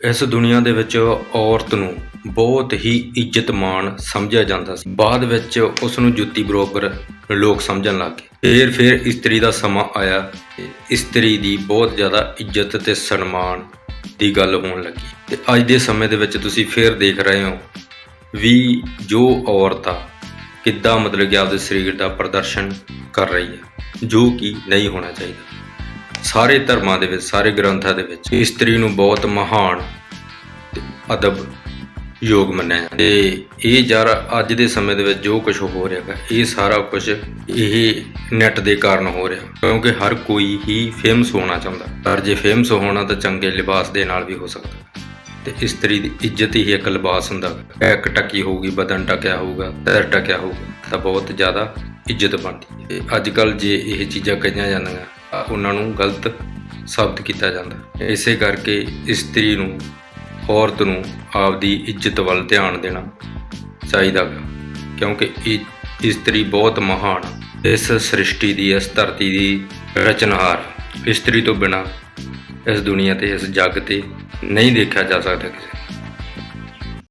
ਇਸ ਦੁਨੀਆ ਦੇ ਵਿੱਚ ਔਰਤ ਨੂੰ ਬਹੁਤ ਹੀ ਇੱਜ਼ਤ ਮਾਣ ਸਮਝਿਆ ਜਾਂਦਾ ਸੀ। ਬਾਅਦ ਵਿੱਚ ਉਸ ਨੂੰ ਜੁੱਤੀ ਬਰੋਬਰ ਲੋਕ ਸਮਝਣ ਲੱਗ ਗਏ। ਫਿਰ ਫਿਰ ਇਸਤਰੀ ਦਾ ਸਮਾਂ ਆਇਆ ਇਸਤਰੀ ਦੀ ਬਹੁਤ ਜ਼ਿਆਦਾ ਇੱਜ਼ਤ ਤੇ ਸਨਮਾਨ ਦੀ ਗੱਲ ਹੋਣ ਲੱਗੀ। ਤੇ ਅੱਜ ਦੇ ਸਮੇਂ ਦੇ ਵਿੱਚ ਤੁਸੀਂ ਫਿਰ ਦੇਖ ਰਹੇ ਹੋ ਵੀ ਜੋ ਔਰਤ ਆ, ਕਿੱਦਾਂ ਮਤਲਬ ਕਿ ਆਪਦੇ ਸਰੀਰ ਦਾ ਪ੍ਰਦਰਸ਼ਨ ਕਰ ਰਹੀ ਹੈ, ਜੋ ਕਿ ਨਹੀਂ ਹੋਣਾ ਚਾਹੀਦਾ। ਸਾਰੇ ਧਰਮਾਂ ਦੇ ਵਿੱਚ, ਸਾਰੇ ਗ੍ਰੰਥਾਂ ਦੇ ਵਿੱਚ ਇਸਤਰੀ ਨੂੰ ਬਹੁਤ ਮਹਾਨ ਤੇ ਅਦਬ ਯੋਗ ਮੰਨਿਆ ਜਾਂਦਾ। ਤੇ ਇਹ ਯਾਰ ਅੱਜ ਦੇ ਸਮੇਂ ਦੇ ਵਿੱਚ ਜੋ ਕੁਝ ਹੋ ਰਿਹਾ ਹੈ ਇਹ ਸਾਰਾ ਕੁਝ ਇਹ ਨੈਟ ਦੇ ਕਾਰਨ ਹੋ ਰਿਹਾ। ਕਿਉਂਕਿ ਹਰ ਕੋਈ ਹੀ ਫੇਮਸ ਹੋਣਾ ਚਾਹੁੰਦਾ। ਪਰ ਜੇ ਫੇਮਸ ਹੋਣਾ ਤਾਂ ਚੰਗੇ ਲਿਬਾਸ ਦੇ ਨਾਲ ਵੀ ਹੋ ਸਕਦਾ। ਤੇ ਇਸਤਰੀ ਦੀ ਇੱਜ਼ਤ ਹੀ ਇੱਕ ਲਿਬਾਸ ਹੁੰਦਾ। ਹੈ ਇੱਕ ਟਕੀ ਹੋਊਗੀ, ਬਦਨ ਟਕਿਆ ਹੋਊਗਾ ਪੈਰ ਟਕਿਆ ਹੋਊਗਾ, ਤਾਂ ਬਹੁਤ ਜ਼ਿਆਦਾ ਇੱਜ਼ਤ ਬਣਦੀ ਹੈ। ਅੱਜ ਕੱਲ ਜੇ ਇਹ ਚੀਜ਼ਾਂ ਕਹੀਆਂ ਜਾਂਦੀਆਂ, ਤਾਂ ਉਹਨਾਂ ਨੂੰ ਗਲਤ ਸਾਬਤ ਕੀਤਾ ਜਾਂਦਾ। ਇਸੇ ਕਰਕੇ ਇਸਤਰੀ ਨੂੰ ਔਰਤ ਨੂੰ ਆਪਦੀ ਇੱਜ਼ਤ ਵੱਲ ਧਿਆਨ ਦੇਣਾ ਚਾਹੀਦਾ ਹੈ ਕਿਉਂਕਿ ਇਹ ਇਸਤਰੀ ਬਹੁਤ ਮਹਾਨ, ਇਸ ਸ੍ਰਿਸ਼ਟੀ ਦੀ, ਇਸ ਧਰਤੀ ਦੀ ਰਚਨਹਾਰ ਇਸਤਰੀ ਤੋਂ ਬਿਨਾ ਇਸ ਦੁਨੀਆ ਤੇ, ਇਸ ਜੱਗ ਤੇ ਨਹੀਂ ਦੇਖਿਆ ਜਾ ਸਕਦਾ ਕਿਸੇ